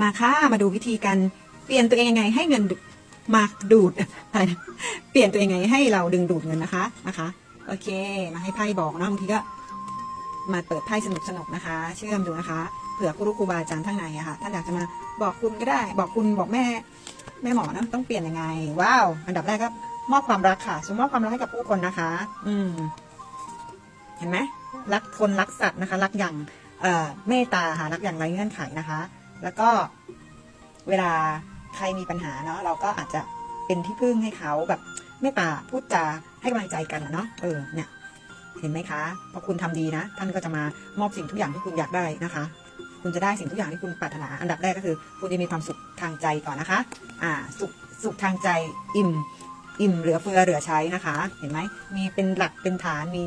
มาค่ะ มาดูวิธีการเปลี่ยนตัวเองยังไงให้เงินมาดูดอะไรนะเปลี่ยนตัวเองยังไงให้เราดึงดูดเงินนะคะนะคะ โอเค มาให้ไพ่บอกนะบางทีก็ มาเปิดไพ่สนุกสนุกนะคะ เชื่อมดูนะคะเผื่อครูรู้ครูบาอาจารย์ท่านไหนอะค่ะท่านอยากจะมาบอกคุณก็ได้ บอกคุณบอกแม่ แม่หมอนะต้องเปลี่ยนยังไง ว้าว อันดับแรกก็มอบความรักค่ะสมมอบความรักให้กับผู้คนนะคะ อืม เห็นไหมรักคนรักสัตว์นะคะ รักอย่างเอ่อเมตตาค่ะรักอย่างไรเงื่อนไขนะคะ แล้วก็เวลาใครมีปัญหาเนาะเราก็อาจจะเป็นที่พึ่งให้เขาแบบเมตตาพูดจาให้กำลังใจกันเนาะเออเนี่ยเห็นไหมคะพอคุณทำดีนะ ท่านก็จะมามอบสิ่งทุกอย่างที่คุณอยากได้นะคะ คุณจะได้สิ่งทุกอย่างที่คุณปรารถนา อันดับแรกก็คือ คุณจะมีความสุขทางใจก่อนนะคะ อ่าสุขสุขทางใจอิ่ม อิ่มเหลือเฟือเหลือใช้นะคะ เห็นไหมมีเป็นหลักเป็นฐานมี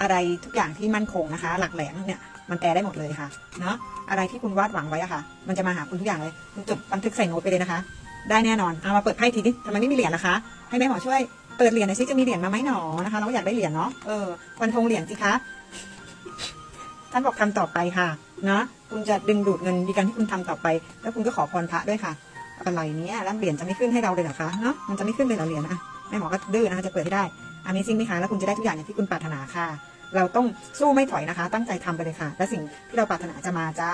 อะไรทุกอย่างที่มั่นคงนะคะ หลักแหลมเนี่ย มันแปลได้หมดเลยค่ะเนาะอะไรที่คุณวาดหวังไว้อะค่ะ มันจะมาหาคุณทุกอย่างเลย คุณจดบันทึกใส่โน้ตไปเลยนะคะ ได้แน่นอนเอามาเปิดไพ่ทีดิทำไมไม่มีเหรียญนะคะ ให้แม่หมอช่วยเปิดเหรียญหน่อยซิจะมีเหรียญมาไหมหนอนะคะ เราอยากได้เหรียญเนาะเออฟันธงเหรียญสิคะท่านบอกทำต่อไปค่ะนะคุณจะดึงดูดเงินดีการที่คุณทำต่อไป แล้วคุณก็ขอพรพระด้วยค่ะอะไรเนี้ยแล้วเหรียญจะไม่ขึ้นให้เราเลยเหรอคะเนาะมันจะไม่ขึ้นเลยเหรอเหรียญอะแม่หมอก็ดื้อนะคะจะเปิดให้ได้ อันนี้จริงไหมคะแล้วคุณจะได้ทุกอย่างอย่างที่คุณปรารถนาค่ะ เราต้องสู้ไม่ถอยนะคะ ตั้งใจทำไปเลยค่ะ และสิ่งที่เราปรารถนาจะมาจ้า